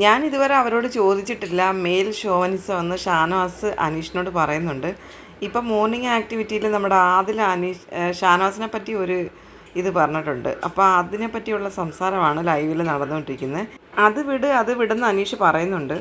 ഞാൻ ഇതുവരെ അവരോട് ചോദിച്ചിട്ടില്ല. മെയിൽ ഷോവനിസം എന്ന് ഷാനവാസ് അനീഷിനോട് പറയുന്നുണ്ട്. ഇപ്പം മോർണിംഗ് ആക്ടിവിറ്റിയിൽ നമ്മുടെ ആദിൽ അനീഷ് ഷാനവാസിനെ പറ്റി ഒരു ഇത് പറഞ്ഞിട്ടുണ്ട്. അപ്പോൾ അതിനെ പറ്റിയുള്ള സംസാരമാണ് ലൈവിൽ നടന്നുകൊണ്ടിരിക്കുന്നത്. അത് വിട് അത് വിടുന്ന അനീഷ് പറയുന്നുണ്ട്.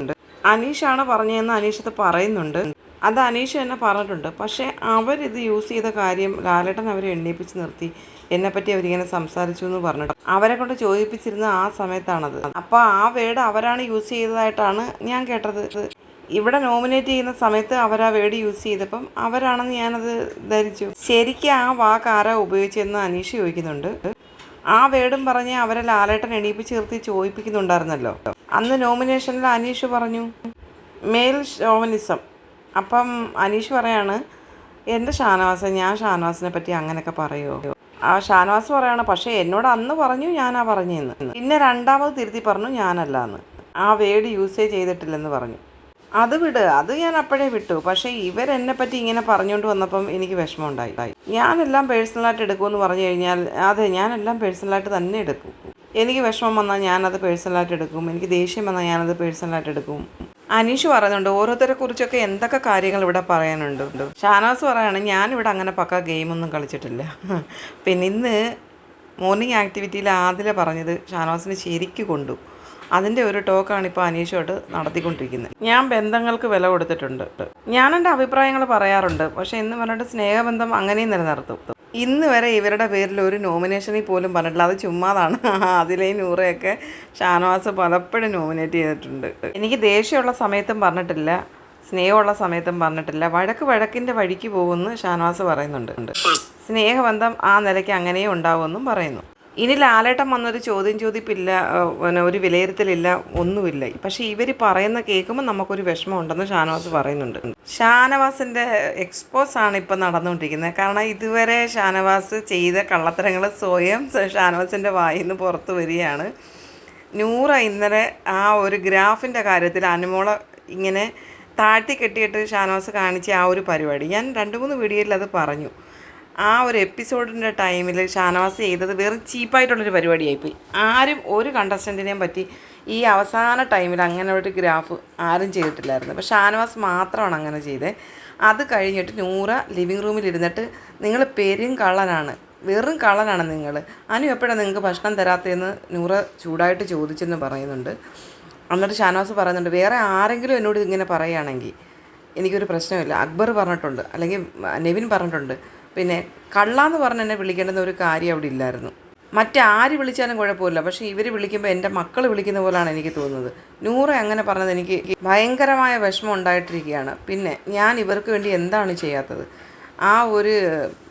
അനീഷാണ് പറഞ്ഞതെന്ന് അനീഷ് അത് പറയുന്നുണ്ട്. അത് അനീഷ് തന്നെ പറഞ്ഞിട്ടുണ്ട്. പക്ഷേ അവരിത് യൂസ് ചെയ്ത കാര്യം ലാലേട്ടൻ അവരെ എണ്ണീപ്പിച്ച് നിർത്തി. എന്നെപ്പറ്റി അവരിങ്ങനെ സംസാരിച്ചു എന്ന് പറഞ്ഞിട്ട്. അവരെ കൊണ്ട് ചോദിപ്പിച്ചിരുന്ന ആ സമയത്താണത്. അപ്പോൾ ആ വേർഡ് അവരാണ് യൂസ് ചെയ്തതായിട്ടാണ് ഞാൻ കേട്ടത്. ഇവിടെ നോമിനേറ്റ് ചെയ്യുന്ന സമയത്ത് അവർ ആ വേർഡ് യൂസ് ചെയ്തപ്പം അവരാണെന്ന് ഞാനത് ധരിച്ചു. ശരിക്കും ആ വാക്ക് ആരാ ഉപയോഗിച്ചതെന്ന് അനീഷ് ചോദിക്കുന്നുണ്ട്. ആ വേർഡും പറഞ്ഞ് അവരെ ലാലേട്ടൻ എണീപ്പിച്ച് നിർത്തി ചോദിപ്പിക്കുന്നുണ്ടായിരുന്നല്ലോ. അന്ന് നോമിനേഷനിൽ അനീഷ് പറഞ്ഞു മെയിൽ ഷോവനിസം അപ്പം അനീഷ് പറയാണ് എന്റെ ഷാനവാസ് ഞാൻ ഷാനവാസിനെ പറ്റി അങ്ങനെയൊക്കെ പറയുമോ ആ ഷാനവാസ് പറയാണ് പക്ഷേ എന്നോട് അന്ന് പറഞ്ഞു ഞാനാ പറഞ്ഞെന്ന്. പിന്നെ രണ്ടാമത് തിരുത്തി പറഞ്ഞു ഞാനല്ല എന്ന് ആ വേഡ് യൂസേ ചെയ്തിട്ടില്ലെന്ന് പറഞ്ഞു. അത് വിട് അത് ഞാൻ അപ്പോഴേ വിട്ടു. പക്ഷേ ഇവരെന്നെ പറ്റി ഇങ്ങനെ പറഞ്ഞുകൊണ്ട് വന്നപ്പം എനിക്ക് വിഷമമുണ്ടായി. ഞാനെല്ലാം പേഴ്സണലായിട്ട് എടുക്കുമെന്ന് പറഞ്ഞു കഴിഞ്ഞാൽ അതെ ഞാനെല്ലാം പേഴ്സണലായിട്ട് തന്നെ എടുക്കും. എനിക്ക് വിഷമം വന്നാൽ ഞാനത് പേഴ്സണലായിട്ട് എടുക്കും. എനിക്ക് ദേഷ്യം വന്നാൽ ഞാനത് പേഴ്സണലായിട്ട് എടുക്കും. അനീഷ് പറയുന്നുണ്ട് ഓരോരുത്തരെ കുറിച്ചൊക്കെ എന്തൊക്കെ കാര്യങ്ങൾ ഇവിടെ പറയാനുണ്ട്? ഷാനാസ് പറയാണ് ഞാനിവിടെ അങ്ങനെ പക്ക ഗെയിമൊന്നും കളിച്ചിട്ടില്ല. പിന്നെ ഇന്ന് മോർണിംഗ് ആക്ടിവിറ്റിയിൽ ആദ്യം പറഞ്ഞത് ഷാനവാസിന് ശരിക്ക് കൊണ്ടു. അതിന്റെ ഒരു ടോക്കാണ് ഇപ്പോൾ അനീഷോട്ട് നടത്തിക്കൊണ്ടിരിക്കുന്നത്. ഞാൻ ബന്ധങ്ങൾക്ക് വില കൊടുത്തിട്ടുണ്ട്. ഞാൻ എന്റെ അഭിപ്രായങ്ങൾ പറയാറുണ്ട് പക്ഷേ എന്ന് പറഞ്ഞിട്ട് സ്നേഹബന്ധം അങ്ങനെയും നിലനിർത്തും. ഇന്ന് വരെ ഇവരുടെ പേരിൽ ഒരു നോമിനേഷനിൽ പോലും പറഞ്ഞിട്ടില്ല. അത് ചുമ്മാതാണ്. അതിലെയും നൂറയൊക്കെ ഷാനവാസ് പലപ്പോഴും നോമിനേറ്റ് ചെയ്തിട്ടുണ്ട്. എനിക്ക് ദേഷ്യമുള്ള സമയത്തും പറഞ്ഞിട്ടില്ല. സ്നേഹമുള്ള സമയത്തും പറഞ്ഞിട്ടില്ല. വഴക്ക് വഴക്കിന്റെ വഴിക്ക് പോകുമെന്ന് ഷാനവാസ് പറയുന്നുണ്ട്. സ്നേഹബന്ധം ആ നിലയ്ക്ക് അങ്ങനെയും ഉണ്ടാവുമെന്നും പറയുന്നു. ഇനി ലാലേട്ടൻ വന്നൊരു ചോദ്യം ചോദിപ്പില്ല പിന്നെ ഒരു വിലയിരുത്തലില്ല ഒന്നുമില്ല. പക്ഷേ ഇവർ പറയുന്ന കേൾക്കുമ്പോൾ നമുക്കൊരു വിഷമം ഉണ്ടെന്ന് ഷാനവാസ് പറയുന്നുണ്ട്. ഷാനവാസിന്റെ എക്സ്പോസ് ആണ് ഇപ്പം നടന്നുകൊണ്ടിരിക്കുന്നത്. കാരണം ഇതുവരെ ഷാനവാസ് ചെയ്ത കള്ളത്തരങ്ങൾ സ്വയം ഷാനവാസിന്റെ വായിൽ നിന്ന് പുറത്തു വരികയാണ്. നൂറ ഇന്നലെ ആ ഒരു ഗ്രാഫിന്റെ കാര്യത്തിൽ അനുമോള ഇങ്ങനെ താഴ്ത്തി കെട്ടിയിട്ട് ഷാനവാസ് കാണിച്ച ആ ഒരു പരിപാടി. ഞാൻ രണ്ട് മൂന്ന് വീഡിയോയിൽ അത് പറഞ്ഞു. ആ ഒരു എപ്പിസോഡിന്റെ ടൈമിൽ ഷാനവാസ് ചെയ്തത് വെറും ചീപ്പായിട്ടുള്ളൊരു പരിപാടിയായിപ്പോയി. ആരും ഒരു കണ്ടസ്റ്റന്റിനെയും പറ്റി ഈ അവസാന ടൈമിൽ അങ്ങനെ ഒരു ഗ്രാഫ് ആരും ചെയ്തിട്ടില്ലായിരുന്നു. അപ്പോൾ ഷാനവാസ് മാത്രമാണ് അങ്ങനെ ചെയ്തത് അത് കഴിഞ്ഞിട്ട് നൂറ ലിവിങ് റൂമിൽ ഇരുന്നിട്ട് നിങ്ങൾ പെരും കള്ളനാണ്. വെറും കള്ളനാണ് നിങ്ങൾ അനു എപ്പോഴാണ് നിങ്ങൾക്ക് ഭക്ഷണം തരാത്തതെന്ന് നൂറ ചൂടായിട്ട് ചോദിച്ചെന്ന് പറയുന്നുണ്ട്. എന്നിട്ട് ഷാനവാസ് പറയുന്നുണ്ട് വേറെ ആരെങ്കിലും എന്നോട് ഇങ്ങനെ പറയുകയാണെങ്കിൽ എനിക്കൊരു പ്രശ്നമില്ല. അക്ബർ പറഞ്ഞിട്ടുണ്ട്. അല്ലെങ്കിൽ നെവിൻ പറഞ്ഞിട്ടുണ്ട്. പിന്നെ കള്ളാന്ന് പറഞ്ഞ് എന്നെ വിളിക്കേണ്ടുന്ന ഒരു കാര്യം അവിടെ ഇല്ലായിരുന്നു. മറ്റാര് വിളിച്ചാലും കുഴപ്പമില്ല. പക്ഷേ ഇവർ വിളിക്കുമ്പോൾ എന്റെ മക്കൾ വിളിക്കുന്ന പോലാണ് എനിക്ക് തോന്നുന്നത്. നൂറ് അങ്ങനെ പറഞ്ഞത് എനിക്ക് ഭയങ്കരമായ വിഷമം ഉണ്ടായിട്ടിരിക്കുകയാണ്. പിന്നെ ഞാൻ ഇവർക്ക് വേണ്ടി എന്താണ് ചെയ്യാത്തത്? ആ ഒരു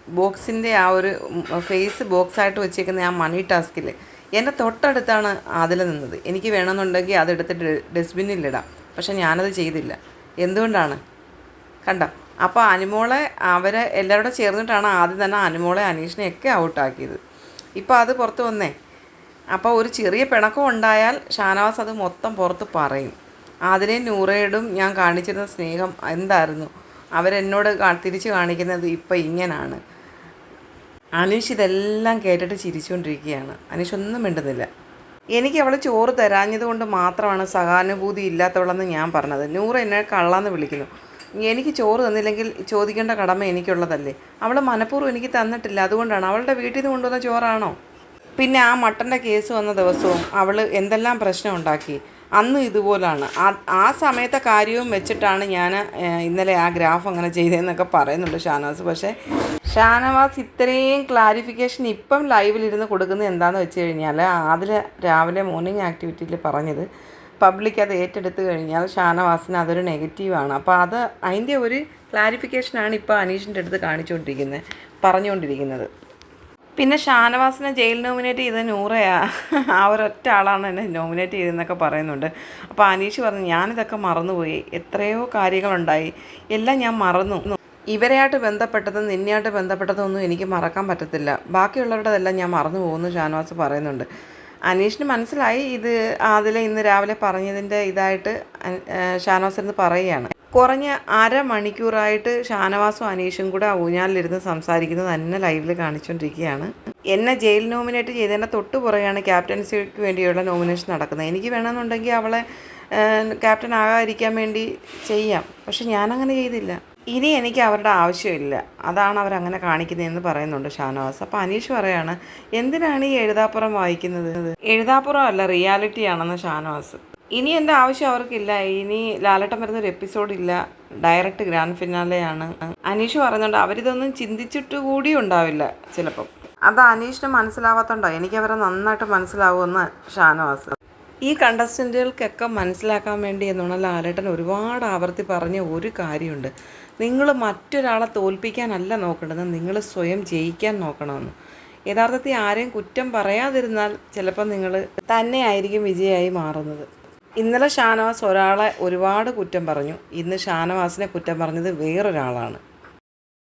ബോക്സിന്റെ ആ ഒരു ഫേസ് ബോക്സായിട്ട് വെച്ചേക്കുന്ന ആ മണി ടാസ്കിൽ എന്റെ തൊട്ടടുത്താണ് അതിൽ നിന്നത്. എനിക്ക് വേണമെന്നുണ്ടെങ്കിൽ അതെടുത്തിട്ട് ഡസ്റ്റ്ബിന്നിലിടാം. പക്ഷേ ഞാനത് ചെയ്തില്ല. എന്തുകൊണ്ടാണ്? കണ്ട? അപ്പോൾ അനുമോളെ അവരെ എല്ലാവരും ചേർന്നിട്ടാണ് ആദ്യം തന്നെ അനുമോളെ അനീഷിനെയൊക്കെ ഔട്ടാക്കിയത്. ഇപ്പോൾ അത് പുറത്ത് വന്നേ. അപ്പോൾ ഒരു ചെറിയ പിണക്കം ഉണ്ടായാൽ ഷാനവാസ് അത് മൊത്തം പുറത്ത് പറയും. അതിനെ നൂറയോടും ഞാൻ കാണിച്ചിരുന്ന സ്നേഹം എന്തായിരുന്നു? അവരെന്നോട് തിരിച്ച് കാണിക്കുന്നത് ഇപ്പോൾ ഇങ്ങനാണ്. അനീഷ് ഇതെല്ലാം കേട്ടിട്ട് ചിരിച്ചുകൊണ്ടിരിക്കുകയാണ് അനീഷ് ഒന്നും മിണ്ടുന്നില്ല. എനിക്ക് അവൾ ചോറ് തരാഞ്ഞത് കൊണ്ട് മാത്രമാണ് സഹാനുഭൂതി ഇല്ലാത്തവളെന്ന് ഞാൻ പറഞ്ഞത്. നൂറ് എന്നെ കള്ളാന്ന് വിളിക്കുന്നു. എനിക്ക് ചോറ് തന്നില്ലെങ്കിൽ ചോദിക്കേണ്ട കടമ എനിക്കുള്ളതല്ലേ? അവൾ മനഃപൂർവം എനിക്ക് തന്നിട്ടില്ല. അതുകൊണ്ടാണ് അവളുടെ വീട്ടിൽ നിന്ന് കൊണ്ടുവന്ന ചോറാണോ? പിന്നെ ആ മട്ടന്റെ കേസ് വന്ന ദിവസവും അവൾ എന്തെല്ലാം പ്രശ്നം ഉണ്ടാക്കി? അന്ന് ഇതുപോലാണ്. ആ ആ സമയത്തെ കാര്യവും വെച്ചിട്ടാണ് ഞാൻ ഇന്നലെ ആ ഗ്രാഫ് അങ്ങനെ ചെയ്തതെന്നൊക്കെ പറയുന്നുണ്ട് ഷാനവാസ്. പക്ഷേ ഷാനവാസ് ഇത്രയും ക്ലാരിഫിക്കേഷൻ ഇപ്പം ലൈവിലിരുന്ന് കൊടുക്കുന്നത് എന്താണെന്ന് വെച്ച് കഴിഞ്ഞാൽ അതിൽ രാവിലെ മോർണിംഗ് ആക്ടിവിറ്റിയിൽ പറഞ്ഞത് പബ്ലിക് അത് ഏറ്റെടുത്ത് കഴിഞ്ഞാൽ ഷാനവാസിന് അതൊരു നെഗറ്റീവാണ് അപ്പോൾ അത് അതിന്റെ ഒരു ക്ലാരിഫിക്കേഷനാണ് ഇപ്പോൾ അനീഷിന്റെ അടുത്ത് കാണിച്ചുകൊണ്ടിരിക്കുന്നത് പറഞ്ഞുകൊണ്ടിരിക്കുന്നത്. പിന്നെ ഷാനവാസിനെ ജയിൽ നോമിനേറ്റ് ചെയ്ത നൂറയാ. ആ ഒരൊറ്റ ആളാണ് എന്നെ നോമിനേറ്റ് ചെയ്തതെന്നൊക്കെ പറയുന്നുണ്ട്. അപ്പോൾ അനീഷ് പറഞ്ഞു ഞാനിതൊക്കെ മറന്നുപോയി. എത്രയോ കാര്യങ്ങളുണ്ടായി. എല്ലാം ഞാൻ മറന്നു. ഇവരെയായിട്ട് ബന്ധപ്പെട്ടതും നിന്നെയായിട്ട് ബന്ധപ്പെട്ടതൊന്നും എനിക്ക് മറക്കാൻ പറ്റത്തില്ല. ബാക്കിയുള്ളവരുടെതെല്ലാം ഞാൻ മറന്നു പോകുന്നു ഷാനവാസ് പറയുന്നുണ്ട്. അനീഷിന് മനസ്സിലായി ഇത് അതിലെ ഇന്ന് രാവിലെ പറഞ്ഞതിന്റെ ഇതായിട്ട് അൻ- ഏഹ് ഷാനവാസ് ഇരുന്ന് പറയുകയാണ്. കുറഞ്ഞ അരമണിക്കൂറായിട്ട് ഷാനവാസും അനീഷും കൂടെ ഊഞ്ഞാലിരുന്ന് സംസാരിക്കുന്നത് തന്നെ ലൈവിൽ കാണിച്ചുകൊണ്ടിരിക്കുകയാണ് എന്നെ ജയിൽ നോമിനേറ്റ് ചെയ്തതിന്റെ തൊട്ട് പുറകെയാണ് ക്യാപ്റ്റൻസിക്ക് വേണ്ടിയുള്ള നോമിനേഷൻ നടക്കുന്നത്. എനിക്ക് വേണമെന്നുണ്ടെങ്കിൽ അവളെ ക്യാപ്റ്റൻ ആകാതിരിക്കാൻ വേണ്ടി ചെയ്യാം. പക്ഷെ ഞാനങ്ങനെ ചെയ്തില്ല. ഇനി എനിക്ക് അവരുടെ ആവശ്യമില്ല. അതാണ് അവരങ്ങനെ കാണിക്കുന്നതെന്ന് പറയുന്നുണ്ട് ഷാനവാസ്. അപ്പോൾ അനീഷ് പറയാണ് എന്തിനാണ് ഈ എഴുതാപ്പുറം വായിക്കുന്നത്? എഴുതാപ്പുറം അല്ല റിയാലിറ്റി ആണെന്ന് ഷാനവാസ്. ഇനി എന്റെ ആവശ്യം അവർക്കില്ല. ഇനി ലാലട്ടം വരുന്നൊരു എപ്പിസോഡ് ഇല്ല. ഡയറക്റ്റ് ഗ്രാൻഡ് ഫിനാലെയാണ് അനീഷ് പറയുന്നുണ്ട് അവരിതൊന്നും ചിന്തിച്ചിട്ട് കൂടി ഉണ്ടാവില്ല ചിലപ്പം. അത് അനീഷിന് മനസ്സിലാവാത്തതുണ്ടോ എനിക്ക് അവരെ നന്നായിട്ട് മനസ്സിലാവുമെന്ന് ഷാനവാസ്. ഈ കണ്ടസ്റ്റന്റുകൾക്കൊക്കെ മനസ്സിലാക്കാൻ വേണ്ടി എന്നുള്ള ലാലേട്ടൻ ഒരുപാട് ആവർത്തി പറഞ്ഞ ഒരു കാര്യമുണ്ട്. നിങ്ങൾ മറ്റൊരാളെ തോൽപ്പിക്കാനല്ല നോക്കേണ്ടത് നിങ്ങൾ സ്വയം ജയിക്കാൻ നോക്കണമെന്ന്. യഥാർത്ഥത്തിൽ ആരെയും കുറ്റം പറയാതിരുന്നാൽ ചിലപ്പോൾ നിങ്ങൾ തന്നെയായിരിക്കും വിജയമായി മാറുന്നത്. ഇന്നലെ ഷാനവാസ് ഒരാളെ ഒരുപാട് കുറ്റം പറഞ്ഞു. ഇന്ന് ഷാനവാസിനെ കുറ്റം പറഞ്ഞത് വേറൊരാളാണ്.